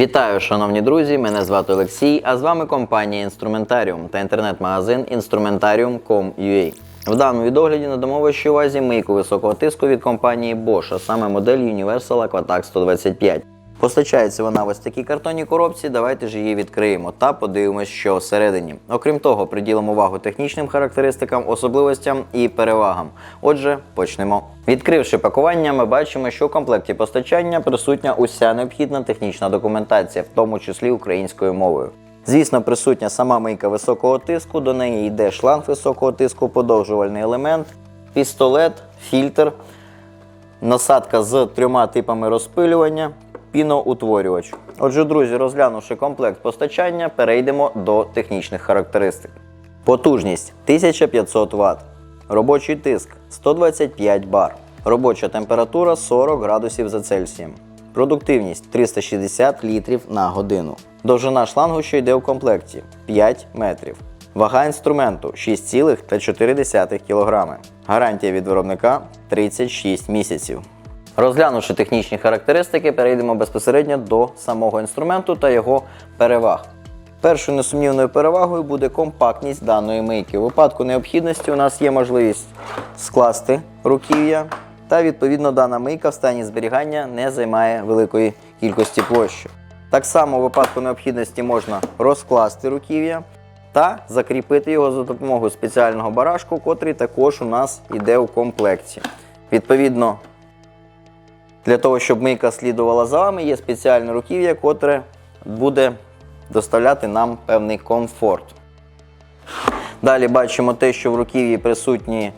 Вітаю, шановні друзі! Мене звати Олексій, а з вами компанія Інструментаріум та інтернет-магазин Instrumentarium.com.ua. В даному відогляді надамо вашій увазі мийку високого тиску від компанії Bosch, а саме модель Universal Aquatac 125. Постачається вона в ось такій картонній коробці. Давайте ж її відкриємо та подивимось, що всередині. Окрім того, приділимо увагу технічним характеристикам, особливостям і перевагам. Отже, почнемо. Відкривши пакування, ми бачимо, що у комплекті постачання присутня уся необхідна технічна документація, в тому числі українською мовою. Звісно, присутня сама мийка високого тиску, до неї йде шланг високого тиску, подовжувальний елемент, пістолет, фільтр, насадка з трьома типами розпилювання, піноутворювач. Отже, друзі, розглянувши комплект постачання, перейдемо до технічних характеристик. Потужність 1500 Вт. Робочий тиск 125 бар. Робоча температура 40 градусів за Цельсієм. Продуктивність 360 літрів на годину. Довжина шлангу, що йде в комплекті 5 метрів. Вага інструменту 6,4 кг. Гарантія від виробника 36 місяців. Розглянувши технічні характеристики, перейдемо безпосередньо до самого інструменту та його переваг. Першою несумнівною перевагою буде компактність даної мийки. У випадку необхідності у нас є можливість скласти руків'я, та відповідно дана мийка в стані зберігання не займає великої кількості площі. Так само у випадку необхідності можна розкласти руків'я та закріпити його за допомогою спеціального барашку, котрий також у нас йде у комплекті. Відповідно, для того, щоб мийка слідувала за вами, є спеціальне руків'я, котре буде доставляти нам певний комфорт. Далі бачимо те, що в руків'ї присутні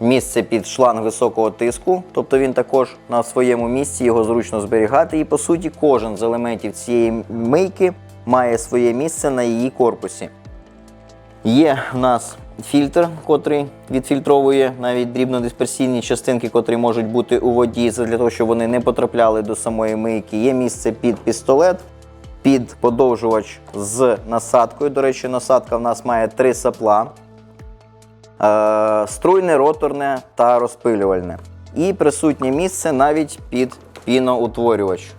місце під шланг високого тиску, тобто він також на своєму місці його зручно зберігати. І по суті, кожен з елементів цієї мийки має своє місце на її корпусі. Є в нас фільтр, котрий відфільтровує навіть дрібнодисперсійні частинки, котрі можуть бути у воді, для того, щоб вони не потрапляли до самої мийки. Є місце під пістолет, під подовжувач з насадкою. До речі, насадка в нас має три сапла: е, струйне, роторне та розпилювальне. І присутнє місце навіть під піноутворювач.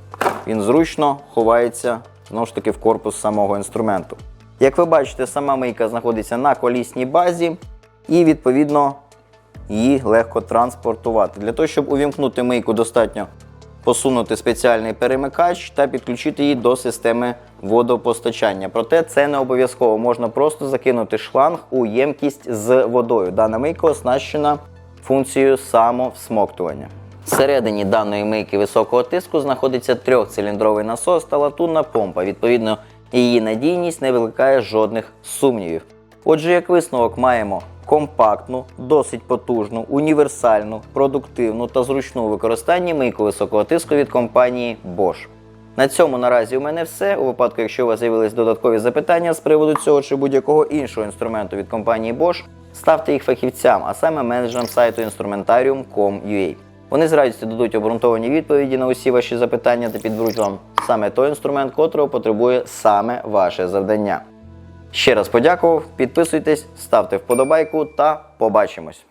Він зручно ховається знову ж таки в корпус самого інструменту. Як ви бачите, сама мийка знаходиться на колісній базі і, відповідно, її легко транспортувати. Для того, щоб увімкнути мийку, достатньо посунути спеціальний перемикач та підключити її до системи водопостачання. Проте це не обов'язково, можна просто закинути шланг у ємкість з водою. Дана мийка оснащена функцією самовсмоктування. Всередині даної мийки високого тиску знаходиться трьохциліндровий насос та латунна помпа. Відповідно, її надійність не викликає жодних сумнівів. Отже, як висновок маємо компактну, досить потужну, універсальну, продуктивну та зручну використанні мийку високого тиску від компанії Bosch. На цьому наразі у мене все. У випадку, якщо у вас з'явились додаткові запитання з приводу цього чи будь-якого іншого інструменту від компанії Bosch, ставте їх фахівцям, а саме менеджерам сайту instrumentarium.com.ua. Вони з радістю дадуть обґрунтовані відповіді на усі ваші запитання та підберуть вам саме той інструмент, котрого потребує саме ваше завдання. Ще раз подякував, підписуйтесь, ставте вподобайку та побачимось!